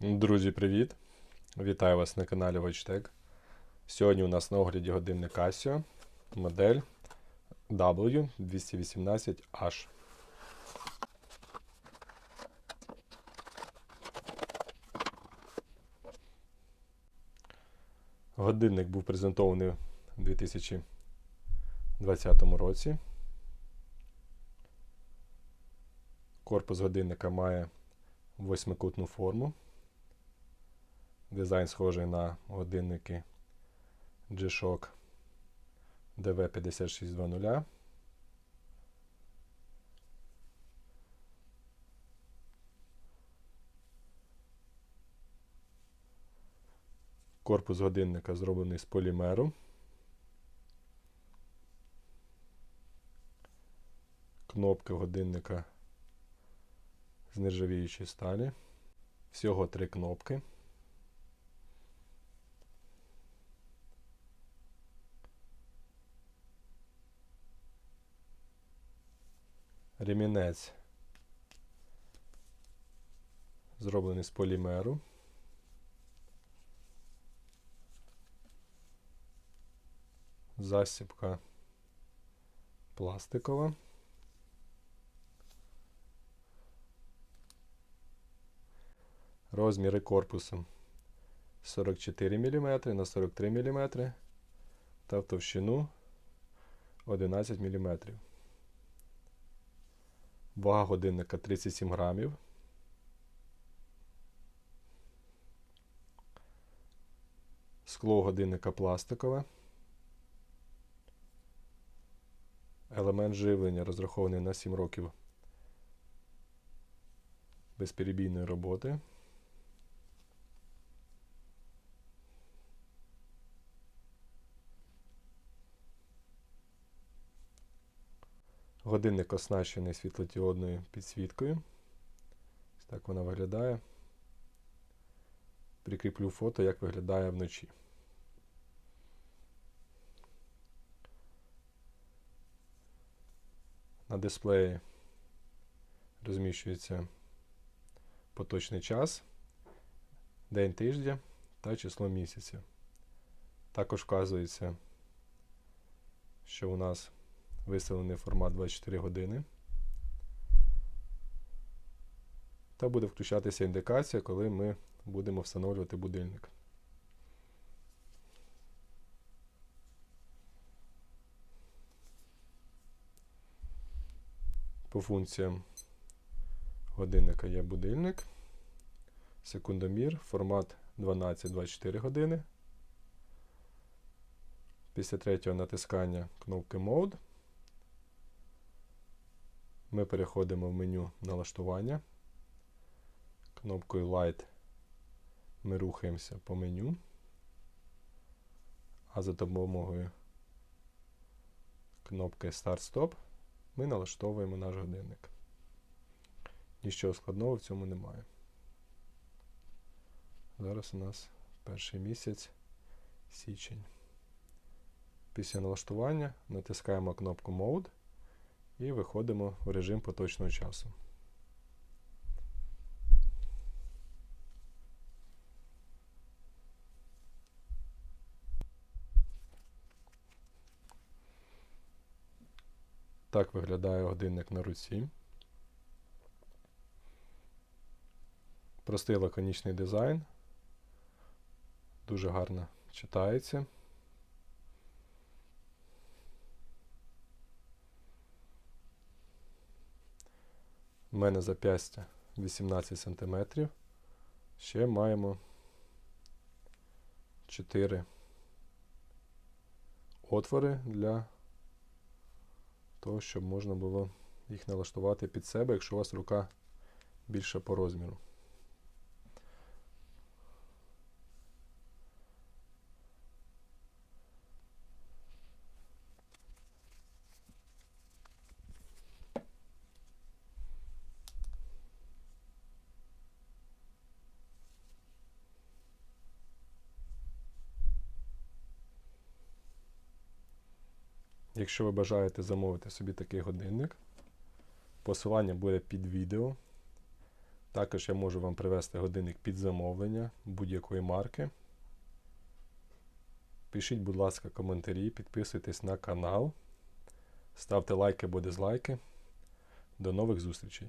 Друзі, привіт! Вітаю вас на каналі Watchtech. Сьогодні у нас на огляді годинник Casio, модель W218H. Годинник був презентований у 2020 році. Корпус годинника має восьмикутну форму. Дизайн схожий на годинники G-Shock DV5620. Корпус годинника зроблений з полімеру. Кнопки годинника з нержавіючої сталі. Всього три кнопки. Ремінець зроблений з полімеру. Засібка пластикова. Розміри корпусу 44 мм на 43 мм та в товщину 11 мм. Вага годинника 37 грамів. Скло годинника пластикове. Елемент живлення розрахований на 7 років безперебійної роботи. Годинник оснащений світлодіодною підсвіткою. Ось так вона виглядає. Прикріплю фото, як виглядає вночі. На дисплеї розміщується поточний час, день тижня та число місяця. Також вказується, що у нас виставлений формат 24 години. Та буде включатися індикація, коли ми будемо встановлювати будильник. По функціям годинника є будильник, секундомір, формат 12-24 години. Після третього натискання кнопки Mode ми переходимо в меню налаштування. Кнопкою Light ми рухаємося по меню, а за допомогою кнопки Start-Stop ми налаштовуємо наш годинник. Нічого складного в цьому немає. Зараз у нас перший місяць січень. Після налаштування натискаємо кнопку Mode і виходимо в режим поточного часу. Так виглядає годинник на руці. Простий лаконічний дизайн. Дуже гарно читається. У мене зап'ястя 18 см. Ще маємо 4 отвори для того, щоб можна було їх налаштувати під себе, якщо у вас рука більша по розміру. Якщо ви бажаєте замовити собі такий годинник, посилання буде під відео. Також я можу вам привезти годинник під замовлення будь-якої марки. Пишіть, будь ласка, коментарі, підписуйтесь на канал, ставте лайки або дизлайки. До нових зустрічей!